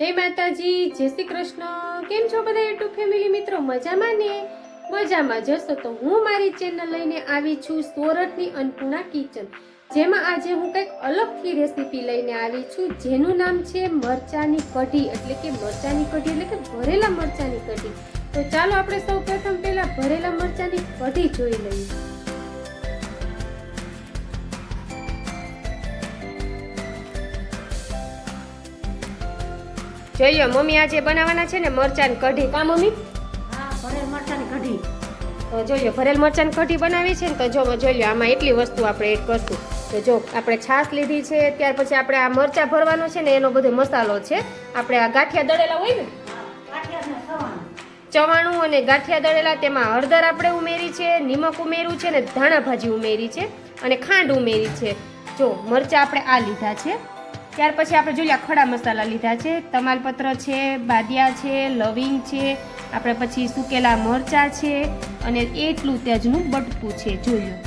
જય માતાજી, જય શ્રી કૃષ્ણ. કેમ છો બધા યુટ્યુબ ફેમિલી મિત્રો? મજામાં ને? મજામાં જશો તો હું મારી ચેનલ લઈને આવી છું સોરઠની અન્નપૂર્ણા કિચન જેમાં આજે હું કંઈક અલગથી રેસીપી લઈને આવી છું. જેનું નામ છે મરચાની કઢી. એટલે કે મરચાની કઢી, એટલે કે ભરેલા મરચાની કઢી. તો ચાલો આપણે સૌ પ્રથમ પહેલાં ભરેલા મરચાની કઢી જોઈ લઈએ. જોઈએ મમ્મી આજે બનાવવાના છે ને મરચાંની કઢી. કા મમ્મી? ભરેલ મરચાંની કઢી. તો જોઈએ ભરેલ મરચાંની કઢી બનાવી છે ને તો જો જોઈ લો આમાં એટલી વસ્તુ આપણે એડ કરશું. તો જો આપણે છાશ લીધી છે ત્યાર પછી આપણે આ મરચાં ભરવાનો છે ને એનો બધો મસાલો છે. આપણે આ ગાંઠિયા દળેલા હોય ને? ચવાણું અને ગાંઠિયા દળેલા તેમાં હળદર આપણે ઉમેરી છે નિમક ઉમેર્યું છે ને ધાણા ભાજી ઉમેરી છે અને ખાંડ ઉમેરી છે. જો મરચાં આપણે આ લીધા છે. ત્યાર પછી આપણે જોઈએ ખડા મસાલા લીધા છે. તમાલપત્ર છે, બાદિયા છે, લવિંગ છે, આપણે પછી સૂકેલા મરચાં છે અને એટલું તેજનું બટકું છે, જોયું.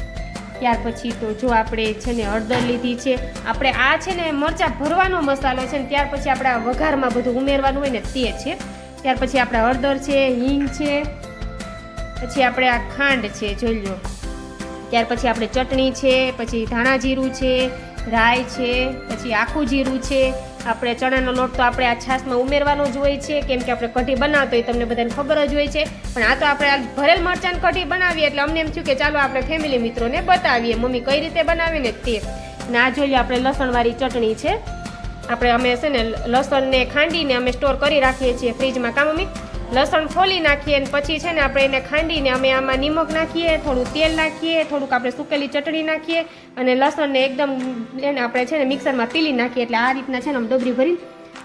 ત્યાર પછી તો જો આપણે છે ને હળદર લીધી છે, આપણે આ છે ને મરચાં ભરવાનો મસાલો છે ને ત્યાર પછી આપણે વઘારમાં બધું ઉમેરવાનું હોય ને તે છે. ત્યાર પછી આપણે હળદર છે, હિંગ છે, પછી આપણે આ ખાંડ છે, જોઈ લો. ત્યાર પછી આપણે ચટણી છે, પછી ધાણા જીરું છે રાઈ છે, પછી આખું જીરું છે. આપણે ચણાનો લોટ તો આપણે આ છાશમાં ઉમેરવાનો જ હોય છે, કેમ કે આપણે કઢી બનાવતો હોય તમને બધાને ખબર જ હોય છે. પણ આ તો આપણે ભરેલ મરચાંની કઢી બનાવીએ, એટલે અમને એમ થયું કે ચાલો આપણે ફેમિલી મિત્રોને બતાવીએ, મમ્મી કઈ રીતે બનાવે ને તે. ને જોઈએ આપણે લસણવાળી ચટણી છે. આપણે અમે છે ને, લસણને ખાંડીને અમે સ્ટોર કરી રાખીએ છીએ ફ્રીજમાં. કામ મમ્મી? લસણ ફોલી નાખીએ અને પછી છે ને આપણે એને ખાંડીને અમે આમાં નિમક નાખીએ, થોડું તેલ નાખીએ, થોડુંક આપણે સુકેલી ચટણી નાખીએ અને લસણને એકદમ એને આપણે છે ને મિક્સરમાં પીલી નાખીએ એટલે આ રીતના છે ને અમે ડબરી ભરીને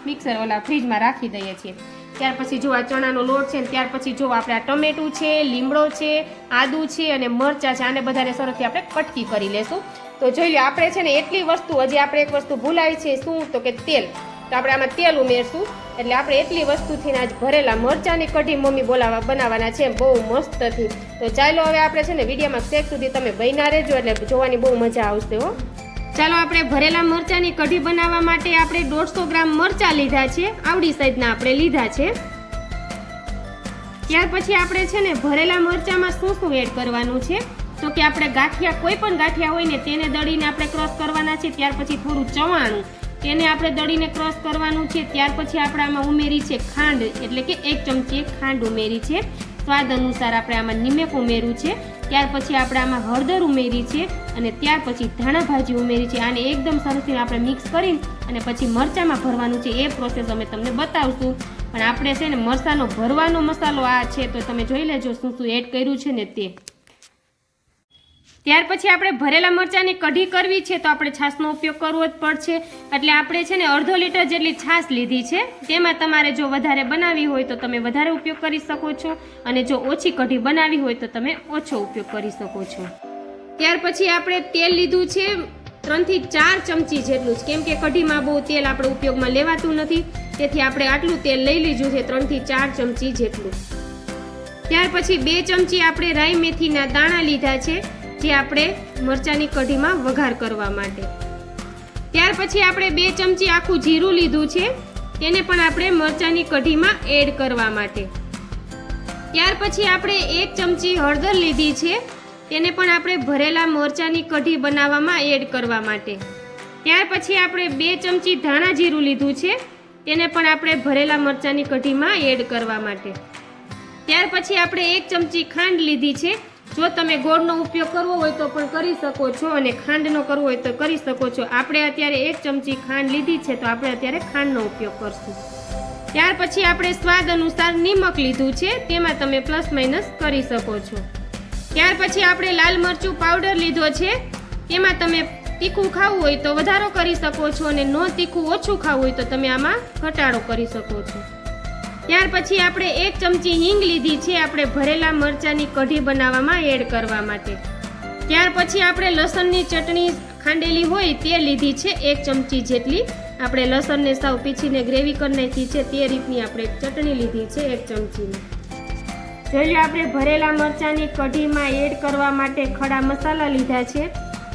મિક્સર ઓલા ફ્રીજમાં રાખી દઈએ છીએ. ત્યાર પછી જો આ ચણાનો લોટ છે ને ત્યાર પછી જો આપણે આ ટમેટું છે, લીમડો છે, આદુ છે અને મરચાં છે, આને બધાને સરસથી આપણે કટકી કરી લેશું. તો જોઈ લો આપણે છે ને એટલી વસ્તુ, હજી આપણે એક વસ્તુ ભૂલાવી છે, શું? તો કે તેલ. તો આપણે આમાં તેલ ઉમેરશું. એટલે આપણે એટલી વસ્તુથી આજ ભરેલા મરચાંની કઢી મમ્મી બોલાવા બનાવવાના છે. બહુ મસ્તથી. તો ચાલો હવે આપણે છે ને વિડીયોમાં શેક સુધી તમે બન્યા રહેજો એટલે જોવાની બહુ મજા આવશે, હો. ચાલો આપણે ભરેલા મરચાંની કઢી બનાવવા માટે આપણે દોઢસો ગ્રામ મરચાં લીધા છે. આવડી સાઈઝના આપણે લીધા છે. ત્યાર પછી આપણે છે ને ભરેલા મરચાંમાં શું શું એડ કરવાનું છે? તો કે આપણે ગાંઠિયા કોઈ પણ ગાંઠિયા હોય ને તેને દળીને આપણે ક્રોસ કરવાના છે. ત્યાર પછી થોડું ચવાણું. તેને આપણે દળીને ક્રોસ કરવાનું છે, ત્યાર પછી આપણે આમાં ઉમેરી છે ખાંડ, એટલે કે એક ચમચી ખાંડ ઉમેરી છે. સ્વાદ અનુસાર આપણે આમાં નિમક ઉમેર્યું છે. ત્યાર પછી આપણે આમાં હળદર ઉમેરી છે અને ત્યાર પછી ધાણા ભાજી ઉમેરી છે. આને એકદમ સરસથી આપણે મિક્સ કરી અને પછી મરચાંમાં ભરવાનું છે. એ પ્રોસેસ અમે તમને બતાવશું. પણ આપણે છે ને મરચાંનો ભરવાનો મસાલો આ છે, તો તમે જોઈ લેજો શું શું એડ કર્યું છે ને તે. ત્યાર પછી આપણે ભરેલા મરચાંની કઢી કરવી છે તો આપણે છાશનો ઉપયોગ કરવો જ પડશે. એટલે આપણે છે ને અડધો લીટર જેટલી છાશ લીધી છે. તેમાં તમારે જો વધારે બનાવી હોય તો તમે વધારે ઉપયોગ કરી શકો છો. અને જો ઓછી કઢી બનાવી હોય તો તમે ઓછો ઉપયોગ કરી શકો છો. ત્યાર પછી આપણે તેલ લીધું છે ત્રણથી ચાર ચમચી જેટલું જ. કેમ કે કઢીમાં બહુ તેલ આપણે ઉપયોગમાં લેવાતું નથી. તેથી આપણે આટલું તેલ લઈ લીધું છે ત્રણથી ચાર ચમચી જેટલું. ત્યાર પછી બે ચમચી આપણે રાઈ મેથીના દાણા લીધા છે. જે આપણે મરચાંની કઢીમાં વઘાર કરવા માટે. ત્યાર પછી આપણે બે ચમચી આખું જીરું લીધું છે, તેને પણ આપણે મરચાંની કઢીમાં એડ કરવા માટે. ત્યાર પછી આપણે એક ચમચી હળદર લીધી છે, તેને પણ આપણે ભરેલા મરચાંની કઢી બનાવવામાં એડ કરવા માટે. ત્યાર પછી આપણે બે ચમચી ધાણા જીરું લીધું છે, તેને પણ આપણે ભરેલા મરચાંની કઢીમાં એડ કરવા માટે. ત્યાર પછી આપણે એક ચમચી ખાંડ લીધી છે જો તમે ગોળનો ઉપયોગ કરવો હોય તો પણ કરી શકો છો અને ખાંડનો કરવો હોય તો કરી શકો છો. આપણે અત્યારે એક ચમચી ખાંડ લીધી છે તો આપણે અત્યારે ખાંડનો ઉપયોગ કરશું. ત્યાર પછી આપણે સ્વાદ અનુસાર નિમક લીધું છે, તેમાં તમે પ્લસ માઇનસ કરી શકો છો. ત્યાર પછી આપણે લાલ મરચું પાવડર લીધો છે, તેમાં તમે તીખું ખાવું હોય તો વધારો કરી શકો છો અને ન તીખું ઓછું ખાવું હોય તો તમે આમાં ઘટાડો કરી શકો છો. ત્યાર પછી આપણે એક ચમચી હિંગ લીધી છે આપણે ભરેલા મરચાંની કઢી બનાવવામાં એડ કરવા માટે. ત્યાર પછી આપણે લસણની ચટણી ખાંડેલી હોય તે લીધી છે એક ચમચી જેટલી. આપણે લસણને સાવ પીછીને ગ્રેવી કરી નાખી છે તે રીતની આપણે ચટણી લીધી છે એક ચમચીની. જોઈ લો આપણે ભરેલા મરચાંની કઢીમાં એડ કરવા માટે ખડા મસાલા લીધા છે.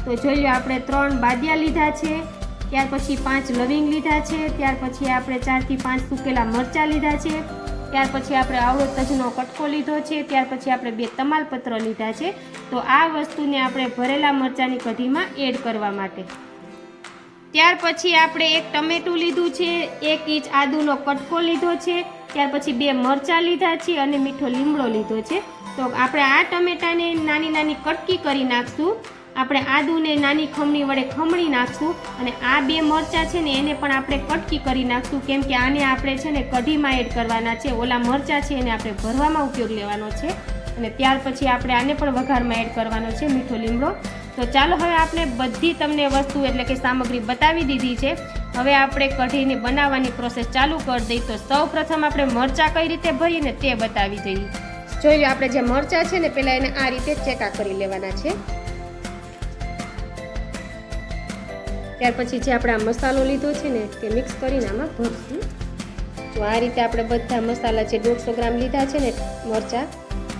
તો જોઈ લો આપણે ત્રણ બાદિયા લીધા છે. ત્યાર પછી પાંચ લવિંગ લીધા છે, ત્યાર પછી આપણે ચારથી પાંચ સૂકેલા મરચાં લીધા છે, ત્યાર પછી આપણે આવડો તજનો કટકો લીધો છે, ત્યાર પછી આપણે બે તમાલપત્ર લીધા છે. તો આ વસ્તુને આપણે ભરેલા મરચાંની કઢીમાં એડ કરવા માટે. ત્યાર પછી આપણે એક ટમેટું લીધું છે, એક ઇંચ આદુનો કટકો લીધો છે, ત્યાર પછી બે મરચાં લીધા છે અને મીઠો લીમડો લીધો છે. તો આપણે આ ટમેટાને નાની નાની કટકી કરી નાખશું. આપણે આદુને નાની ખમણી વડે ખમણી નાખશું અને આ બે મરચાં છે ને એને પણ આપણે કટકી કરી નાખશું. કેમ કે આને આપણે છે ને કઢીમાં એડ કરવાના છે. ઓલા મરચાં છે એને આપણે ભરવામાં ઉપયોગ લેવાનો છે. અને ત્યાર પછી આપણે આને પણ વઘારમાં એડ કરવાનો છે મીઠો લીમડો. તો ચાલો હવે આપણે બધી તમને વસ્તુ એટલે કે સામગ્રી બતાવી દીધી છે. હવે આપણે કઢીને બનાવવાની પ્રોસેસ ચાલુ કરી દઈ. તો સૌ પ્રથમ આપણે મરચાં કઈ રીતે ભરીને તે બતાવી દઈએ. જોઈ લો, આપણે જે મરચાં છે ને પહેલાં એને આ રીતે ચેકા કરી લેવાના છે. ત્યાર પછી જે આપણે આ મસાલો લીધો છે ને, તે મિક્સ કરીને આમાં ભરશું. તો આ રીતે આપણે બધા મસાલા જે દોઢસો ગ્રામ લીધા છે ને, મરચાં,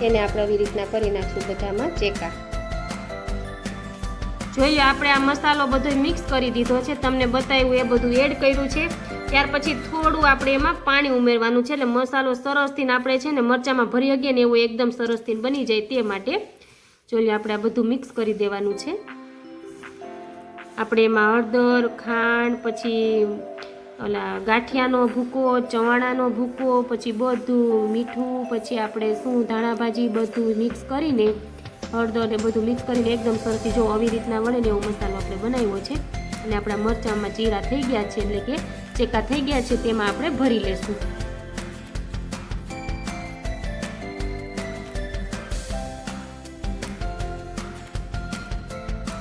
એને આપણે આવી રીતના કરી નાખશું બધામાં ચેકા. જોઈએ આપણે આ મસાલો બધો મિક્સ કરી દીધો છે. તમને બતાવ્યું એ બધું એડ કર્યું છે. ત્યાર પછી થોડું આપણે એમાં પાણી ઉમેરવાનું છે. એટલે મસાલો સરસથી આપણે છે ને, મરચાંમાં ભરી શકીએ ને, એવું એકદમ સરસથી બની જાય તે માટે. જોઈએ આપણે આ બધું મિક્સ કરી દેવાનું છે. આપણે એમાં હળદર ખાંડ, પછી ઓલા ગાંઠિયાનો ભૂકો, ચવાણાનો ભૂકો, પછી બધું મીઠું, પછી આપણે શું ધાણાભાજી બધું મિક્સ કરીને, હળદર ને બધું મિક્સ કરીને એકદમ સરસથી જો આવી રીતના વળે ને એવો મસાલો આપણે બનાવ્યો છે. અને આપણા મરચાંમાં જીરા થઈ ગયા છે, એટલે કે ચેકા થઈ ગયા છે, તેમાં આપણે ભરી લેશું.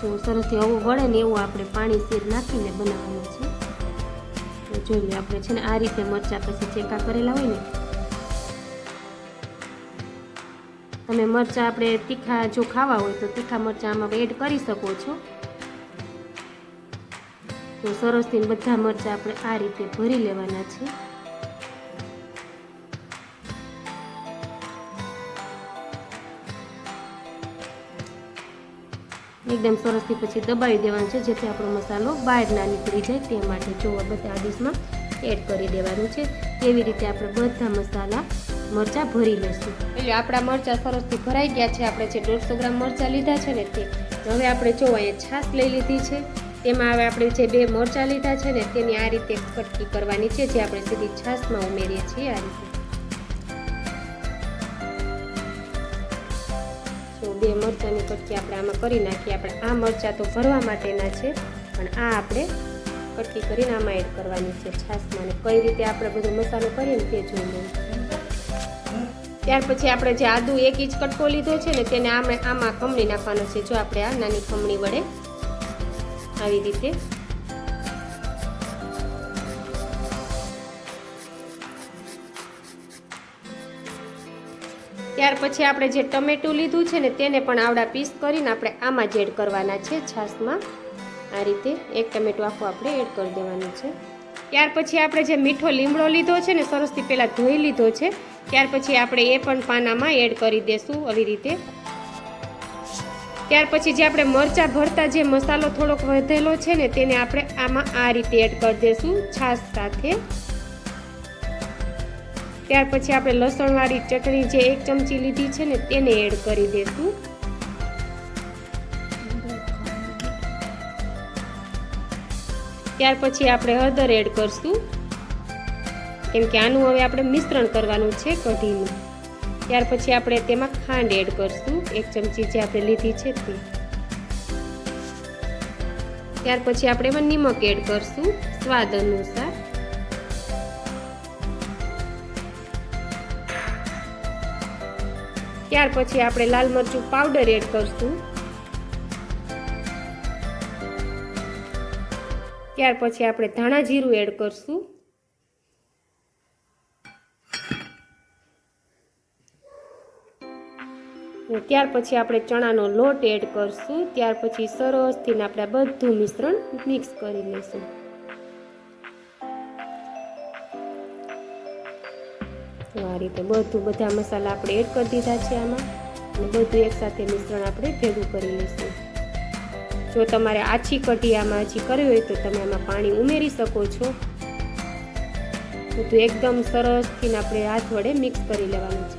તો સરસથી હવું વળે ને એવું આપણે પાણી શેર નાખીને બનાવવાનું છે. તો જોઈએ આપણે છે ને આ રીતે મરચાં પછી ચેકા કરેલા હોય ને. તમે મરચાં આપણે તીખા જો ખાવા હોય તો તીખા મરચાં આમાં એડ કરી શકો છો. તો સરસથી બધા મરચાં આપણે આ રીતે ભરી લેવાના છે. એકદમ સરસથી પછી દબાવી દેવાનું છે, જેથી આપણો મસાલો બહાર ના નીકળી જાય તે માટે જો બધા ડીશમાં એડ કરી દેવાનું છે. તેવી રીતે આપણે બધા મસાલા મરચાં ભરી લઈશું. એટલે આપણા મરચાં સરસથી ભરાઈ ગયા છે, આપણે જે દોઢસો ગ્રામ મરચાં લીધા છે ને તે હવે આપણે જો અહીંયા છાશ લઈ લીધી છે. તેમાં હવે આપણે જે બે મરચાં લીધા છે ને તેની આ રીતે કટકી કરવાની છે, જે આપણે સીધી છાશમાં ઉમેરીએ છીએ, આ રીતે. બે મરચાંની કટકી આપણે આમાં કરી નાખીએ. આપણે આ મરચાં તો ભરવા માટેના છે, પણ આ આપણે કટકી કરીને આમાં એડ કરવાની છે છાશમાં. કઈ રીતે આપણે બધો મસાલો કરીએ ને તે જોઈ લઈએ. ત્યાર પછી આપણે જે આદુ એક ઇંચ કટકો લીધો છે ને તેને આમાં આમાં ખમણી નાખવાનો છે. જો આપણે આ નાની ખમણી વડે આવી રીતે ત્યાર પછી આપણે જે ટમેટું લીધું છે ને તેને પણ આવડા પીસ કરીને આપણે આમાં જ એડ કરવાના છે છાશમાં. આ રીતે એક ટમેટું આખું આપણે એડ કરી દેવાનું છે. ત્યાર પછી આપણે જે મીઠો લીમડો લીધો છે ને સરસથી પહેલાં ધોઈ લીધો છે. ત્યાર પછી આપણે એ પણ પાનામાં એડ કરી દેશું આવી રીતે. ત્યાર પછી જે આપણે મરચાં ભરતા જે મસાલો થોડોક વધેલો છે ને તેને આપણે આમાં આ રીતે એડ કરી દેશું છાશ સાથે. ત્યાર પછી આપણે લસણવાળી ચટણી જે એક ચમચી લીધી છે ને, તેને એડ કરી દેશું. ત્યાર પછી આપણે હળદર એડ કરશું. કેમ કે આનું હવે આપણે મિશ્રણ કરવાનું છે કઢીનું. ત્યાર પછી આપણે તેમાં ખાંડ એડ કરશું, એક ચમચી જે આપણે લીધી છે તે. ત્યાર પછી આપણે એમાં નિમક એડ કરશું, સ્વાદ અનુસાર. ત્યાર પછી આપણે લાલ મરચું પાવડર એડ કરશું. ત્યાર પછી આપણે ધાણા જીરું એડ કરશું. ત્યાર પછી આપણે ચણાનો લોટ એડ કરશું. ત્યાર પછી સરસથી આપણે બધું મિશ્રણ મિક્સ કરી લઈશું. આ રીતે બધું, બધા મસાલા આપણે એડ કરી દીધા છે આમાં. અને બધું એકસાથે મિશ્રણ આપણે ભેગું કરી લઈશું. જો તમારે આછી કઢી આમાં હજી કરવી હોય તો તમે આમાં પાણી ઉમેરી શકો છો. બધું એકદમ સરસથી આપણે હાથ વડે મિક્સ કરી લેવાનું છે.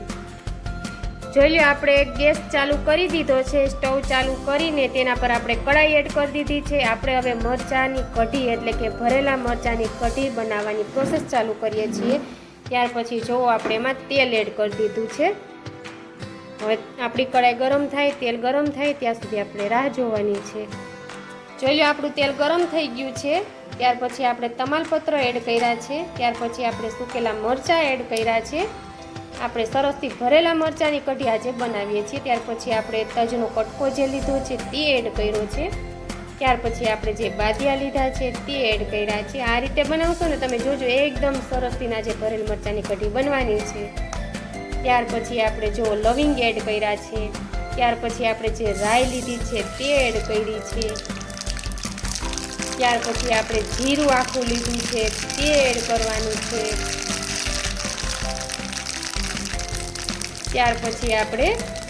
જોઈ લો આપણે ગેસ ચાલુ કરી દીધો છે, સ્ટવ ચાલુ કરીને તેના પર આપણે કડાઈ એડ કરી દીધી છે. આપણે હવે મરચાંની કઢી એટલે કે ભરેલા મરચાંની કઢી બનાવવાની પ્રોસેસ ચાલુ કરીએ છીએ. ત્યાર પછી જો આપણે એમાં તેલ એડ કરી દીધું છે. હવે આપણી કડાઈ ગરમ થાય, તેલ ગરમ થાય, ત્યાં સુધી આપણે રાહ જોવાની છે. જોઈ લો આપણું તેલ ગરમ થઈ ગયું છે. ત્યાર પછી આપણે તમાલપત્ર એડ કર્યા છે. ત્યાર પછી આપણે સૂકેલા મરચાં એડ કર્યા છે. આપણે સરસથી ભરેલા મરચાંની કઢી આજે બનાવીએ છીએ. ત્યાર પછી આપણે તજનો કટકો જે લીધો છે, તે એડ કર્યો છે. ત્યાર પછી આપણે જે બાદિયા લીધા છે તે એડ કર્યા છે. આ રીતે બનાવશો ને તમે જોજો, એકદમ સરસથી જે ભરેલ મરચાંની કઢી બનવાની છે. ત્યાર પછી આપણે જો લવિંગ એડ કર્યા છે, ત્યાર પછી આપણે જે રાઈ લીધી છે તે એડ કરી છે. ત્યાર પછી આપણે જીરું આખું લીધું છે તે એડ કરવાનું છે. ત્યાર પછી આપણે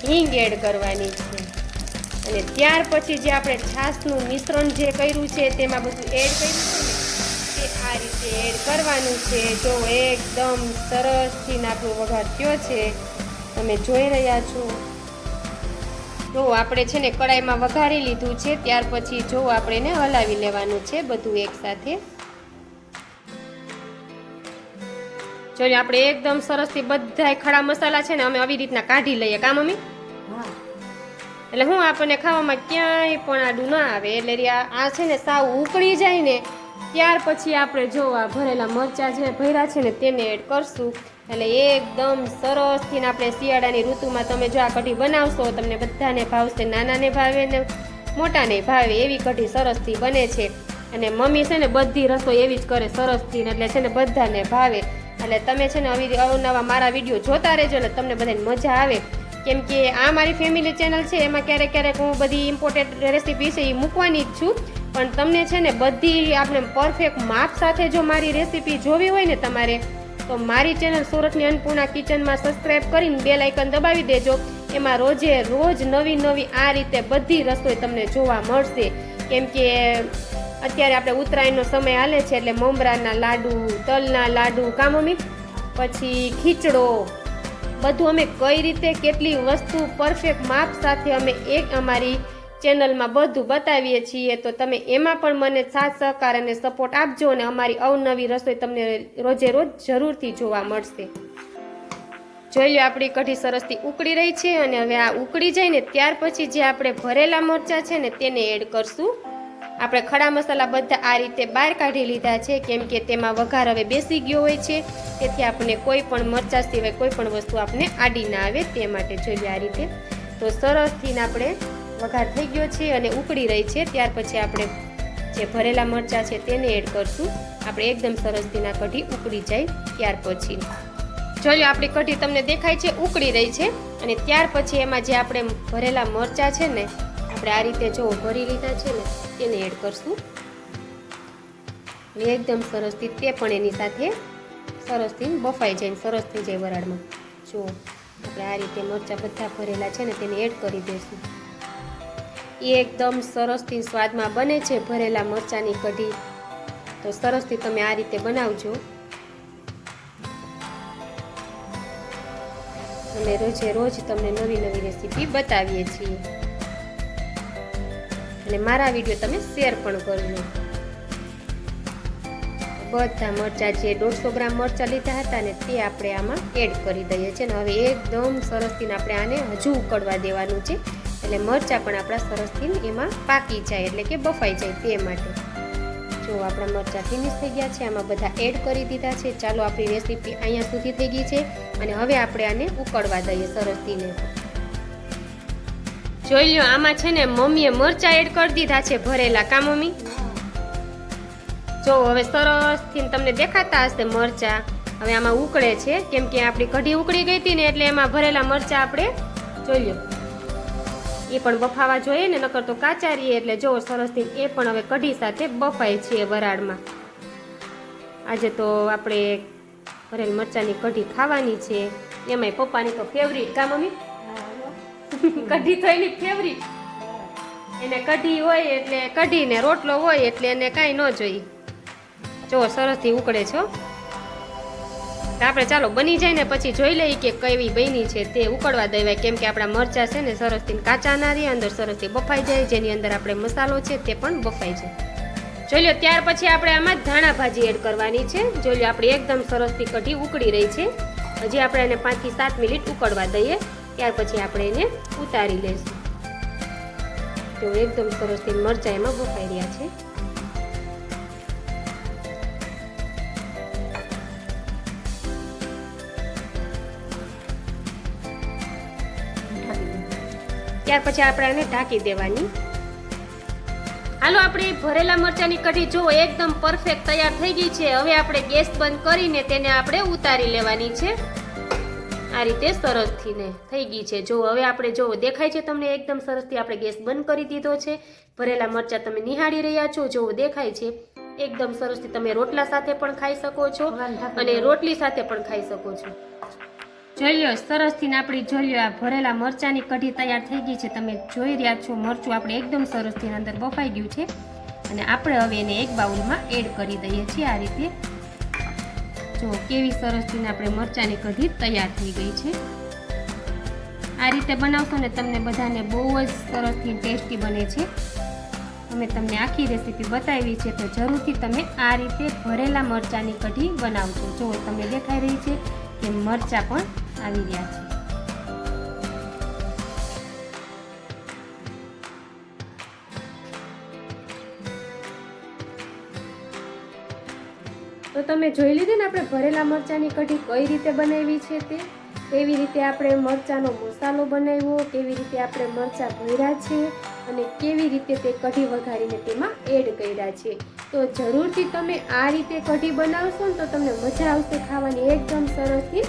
હિંગ એડ કરવાની છે. અને ત્યાર પછી જે આપણે છાશનું મિશ્રણ જે કર્યું છે, તેમાં બધું એડ કર્યું છે ને તે આ રીતે એડ કરવાનું છે. જો એકદમ સરસથી આપણો વઘાર થયો છે, તમે જોઈ રહ્યા છો. જો આપણે છે ને કડાઈમાં વઘારી લીધું છે, ત્યાર પછી જો આપણે એને હલાવી લેવાનું છે બધું એકસાથે જો આપણે એકદમ સરસથી બધા ખડા મસાલા છે ને, અમે આવી રીતના કાઢી લઈએ. કા મમ્મી? હા. એટલે હું આપણને ખાવામાં ક્યાંય પણ આડું ના આવે. એટલે આ છે ને સાવ ઉકળી જાય ને, ત્યાર પછી આપણે જો આ ભરેલા મરચાં જે ભર્યા છે ને તેને એડ કરશું. એટલે એકદમ સરસથી આપણે શિયાળાની ઋતુમાં તમે જો આ કઢી બનાવશો, તમને બધાને ભાવશે, નાનાને ભાવે ને મોટાને ભાવે, એવી કઢી સરસથી બને છે. અને મમ્મી છે ને બધી રસોઈ એવી જ કરે સરસથી એટલે છે ને બધાને ભાવે. એટલે તમે છે ને અવનવા મારા વીડિયો જોતા રહેજો એટલે તમને બધાને મજા આવે. કેમ કે આ મારી ફેમિલી ચેનલ છે, એમાં ક્યારેક ક્યારેક હું બધી ઇમ્પોર્ટેડ રેસીપી છે એ મૂકવાની જ છું. પણ તમને છે ને બધી આપણે પરફેક્ટ માપ સાથે જો મારી રેસીપી જોવી હોય ને તમારે, તો મારી ચેનલ સુરતની અન્નપૂર્ણા કિચનમાં સબસ્ક્રાઈબ કરીને બે લાઇકન દબાવી દેજો. એમાં રોજે રોજ નવી નવી આ રીતે બધી રસોઈ તમને જોવા મળશે. કેમ કે અત્યારે આપણે ઉત્તરાયણનો સમય હાલે છે એટલે મમરાના લાડુ, તલના લાડુ, કા પછી ખીચડો બધું અમે કઈ રીતે કેટલી વસ્તુ પરફેક્ટ માપ સાથે અમે એક અમારી ચેનલમાં બધું બતાવીએ છીએ. તો તમે એમાં પણ મને સાથ, સહકાર અને સપોર્ટ આપજો અને અમારી અવનવી રસોઈ તમને રોજે રોજ જરૂરથી જોવા મળશે. જોઈ લો આપણી કઢી સરસથી ઉકળી રહી છે અને હવે આ ઉકળી જાય ને ત્યાર પછી જે આપણે ભરેલા મરચાં છે ને તેને એડ કરશું. આપણે ખડા મસાલા બધા આ રીતે બહાર કાઢી લીધા છે, કેમ કે તેમાં વઘાર હવે બેસી ગયો હોય છે. તેથી આપણે કોઈ પણ મરચાં સિવાય કોઈ પણ વસ્તુ આપણે આડી ના આવે તે માટે જોઈએ આ રીતે. તો સરસથી આપણે વઘાર થઈ ગયો છે અને ઉકળી રહી છે. ત્યાર પછી આપણે જે ભરેલા મરચાં છે તેને એડ કરશું. આપણે એકદમ સરસથીના કઢી ઉકળી જાય. ત્યાર પછી જોઈ આપણી કઢી તમને દેખાય છે, ઉકળી રહી છે. અને ત્યાર પછી એમાં જે આપણે ભરેલા મરચાં છે ને આપણે આ રીતે જો ભરી લીધા છે ને તેને એડ કરશું. એકદમ સરસથી તે પણ એની સાથે સરસથી બફાઈ જાય સરસ થઈ જાય વરાળમાં. જો આપણે આ રીતે મરચાં બધા ભરેલા છે ને, તેને એડ કરી દઈશું. એ એકદમ સરસથી સ્વાદમાં બને છે ભરેલા મરચાંની કઢી. તો સરસથી તમે આ રીતે બનાવજો. અમે રોજે રોજ તમને નવી નવી રેસીપી બતાવીએ છીએ. અને મારા વીડિયો તમે શેર પણ કરજો. બધા મરચાં જે દોઢસો ગ્રામ મરચાં લીધા હતા ને તે આપણે આમાં એડ કરી દઈએ છીએ. ને હવે એકદમ સરસથી આપણે આને હજુ ઉકળવા દેવાનું છે. એટલે મરચાં પણ આપણા સરસથી એમાં પાકી જાય એટલે કે બફાઈ જાય તે માટે. જો આપણા મરચાં ફિનિશ થઈ ગયા છે, આમાં બધા એડ કરી દીધા છે. ચાલો આપણી રેસીપી અહીંયા સુધી થઈ ગઈ છે. અને હવે આપણે આને ઉકળવા દઈએ સરસથીને જોઈ લો આમાં છે ને મમ્મીએ મરચાં એડ કરી દીધા છે ભરેલા. કા મમ્મી? જો, હવે સરસથી તમને દેખાતા હશે મરચાં. હવે આમાં ઉકળે છે, કેમ કે આપણી કઢી ઉકળી ગઈ હતી ને એટલે એમાં ભરેલા મરચાં આપણે જોઈ લો એ પણ બફાવા જોઈએ ને, નકર તો કાચા રહીએ એટલે જો સરસથી એ પણ હવે કઢી સાથે બફાય છે વરાળમાં. આજે તો આપણે ભરેલ મરચાંની કઢી ખાવાની છે. એમાંય પપ્પાની તો ફેવરિટ કા મમ્મી? કઢી તો એની ફેવરિટ એને કઢી હોય એટલે કઢીને રોટલો હોય એટલે એને કાંઈ ન જોઈએ. જો સરસથી ઉકળે છો આપણે ચાલો બની જાય ને પછી જોઈ લઈએ કે કેવી બની છે તે ઉકળવા દેવાય. કેમ કે આપણા મરચાં છે ને સરસથી કાચા ના રહે, અંદર સરસથી બફાઈ જાય. જેની અંદર આપણે મસાલો છે તે પણ બફાઈ જાય. જોઈ લો, ત્યાર પછી આપણે આમાં ધાણા ભાજી એડ કરવાની છે. જોઈ લો, આપણી એકદમ સરસથી કઢી ઉકળી રહી છે. હજી આપણે એને પાંચથી સાત મિનિટ ઉકળવા દઈએ. ત્યાર પછી આપણે એને ઉતારી લઈશું. તો એકદમ સરસથી મરચાં એમાં બફાઈ રહ્યા છે. ત્યાર પછી આપણે આને ઢાંકી દેવાની. હાલો આપણે ભરેલા મરચાંની કઢી જો એકદમ પરફેક્ટ તૈયાર થઈ ગઈ છે. હવે આપણે ગેસ બંધ કરીને તેને આપણે ઉતારી લેવાની છે. આ રીતે સરસથી ને થઈ ગઈ છે. જો હવે આપણે જો દેખાય છે તમને એકદમ સરસથી આપણે ગેસ બંધ કરી દીધો છે. ભરેલા મરચાં તમે નિહાળી રહ્યા છો. જો દેખાય છે એકદમ સરસથી તમે રોટલા સાથે પણ ખાઈ શકો છો અને રોટલી સાથે પણ ખાઈ શકો છો. જોઈ સરસથી આપણી જોઈ આ ભરેલા મરચાંની કઢી તૈયાર થઈ ગઈ છે. તમે જોઈ રહ્યા છો મરચું આપણે એકદમ સરસથી અંદર બફાઈ ગયું છે. અને આપણે હવે એને એક બાઉલમાં એડ કરી દઈએ છીએ આ રીતે. જો કેવી સરસ ને આપણે મરચાંની કઢી તૈયાર થઈ ગઈ છે. આ રીતે બનાવશો ને તમને બધાને બહુ જ સરસથી ટેસ્ટી બને છે. અમે તમને આખી રેસીપી બતાવી છે તો જરૂરથી તમે આ રીતે ભરેલા મરચાંની કઢી બનાવજો. જો તમને દેખાઈ રહી છે કે મરચાં પણ આવી રહ્યા છે. તમે જોઈ લીધી ને આપણે ભરેલા મરચાંની કઢી કઈ રીતે બનાવી છે તે? કેવી રીતે આપણે મરચાંનો મસાલો બનાવ્યો? કેવી રીતે આપણે મરચાં ભર્યા છે? અને કેવી રીતે તે કઢી વઘારીને તેમાં એડ કર્યા છે? તો જરૂરથી તમે આ રીતે કઢી બનાવશો ને તો તમને મજા આવશે, ખાવાની એકદમ સરસથી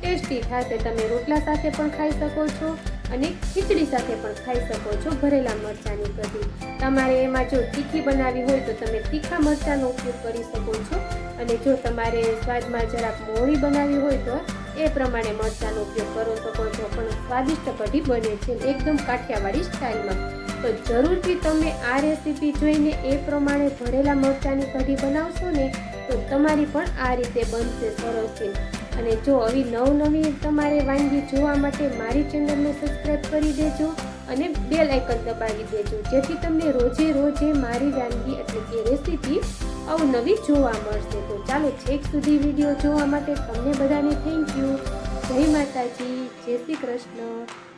ટેસ્ટી થશે તમે રોટલા સાથે પણ ખાઈ શકો છો. અને ખીચડી સાથે પણ ખાઈ શકો છો ભરેલા મરચાંની કઢી. તમારે એમાં જો તીખી બનાવી હોય તો તમે તીખા મરચાંનો ઉપયોગ કરી શકો છો. અને જો તમારે સ્વાદમાં જરાક મોળી બનાવી હોય તો એ પ્રમાણે મરચાંનો ઉપયોગ કરો શકો છો. પણ સ્વાદિષ્ટ કઢી બને છે એકદમ કાઠિયાવાડી સ્ટાઇલમાં. તો જરૂરથી તમે આ રેસીપી જોઈને એ પ્રમાણે ભરેલા મરચાંની કઢી બનાવશો ને, તો તમારી પણ આ રીતે બનશે સરસથી અને જો આવી નવ નવી તમારે વાનગી જોવા માટે મારી ચેનલને સબસ્ક્રાઈબ કરી દેજો અને બેલ આઇકન દબાવી દેજો, જેથી તમને રોજે રોજે મારી વાનગી એટલે કે રેસીપી અવનવી જોવા મળશે. તો ચાલો છેક સુધી વીડિયો જોવા માટે તમને બધાને થેન્ક યુ જય માતાજી, જય શ્રી કૃષ્ણ.